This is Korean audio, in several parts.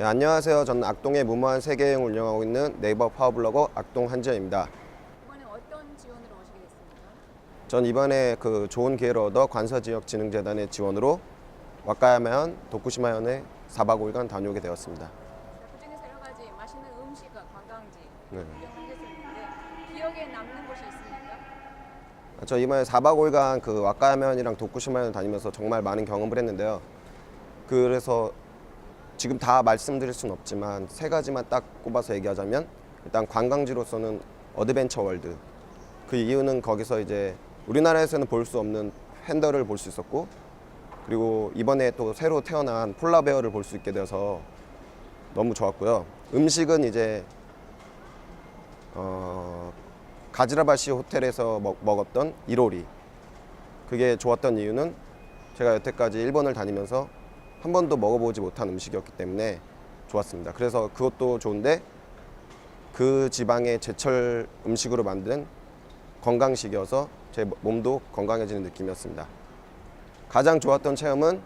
예, 안녕하세요. 저는 악동의 무모한 세계여행을 운영하고 있는 네이버 파워블로거 악동 한지현입니다. 이번에 어떤 지원으로 오시게 됐습니까? 전 이번에 그 좋은 기회를 얻어 관서지역진흥재단의 지원으로 와카야마현, 도쿠시마현에 4박 5일간 다녀오게 되었습니다. 자, 그중에서 여러 가지 맛있는 음식과 관광지 네. 기억에 남는 곳이 있습니까? 저 이번에 4박 5일간 그 와카야마현이랑 도쿠시마현을 다니면서 정말 많은 경험을 했는데요. 그래서 지금 다 말씀드릴 수는 없지만 세 가지만 딱 꼽아서 얘기하자면 일단 관광지로서는 어드벤처 월드. 그 이유는 거기서 이제 우리나라에서는 볼 수 없는 팬더를 볼 수 있었고 그리고 이번에 또 새로 태어난 폴라베어를 볼 수 있게 되어서 너무 좋았고요. 음식은 이제 어, 가지라바시 호텔에서 먹, 먹었던 이로리. 그게 좋았던 이유는 제가 여태까지 일본을 다니면서 한 번도 먹어보지 못한 음식이었기 때문에 좋았습니다. 그래서 그것도 좋은데 그 지방의 제철 음식으로 만든 건강식이어서 제 몸도 건강해지는 느낌이었습니다. 가장 좋았던 체험은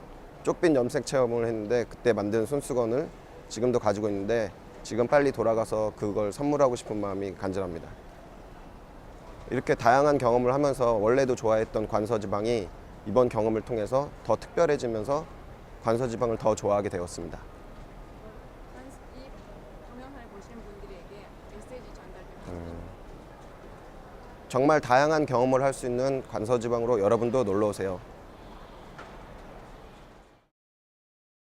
쪽빈 염색 체험을 했는데 그때 만든 손수건을 지금도 가지고 있는데 지금 빨리 돌아가서 그걸 선물하고 싶은 마음이 간절합니다. 이렇게 다양한 경험을 하면서 원래도 좋아했던 관서지방이 이번 경험을 통해서 더 특별해지면서 관서지방을 더 좋아하게 되었습니다. 해주세요. 정말 다양한 경험을 할 수 있는 관서지방으로 여러분도 놀러 오세요.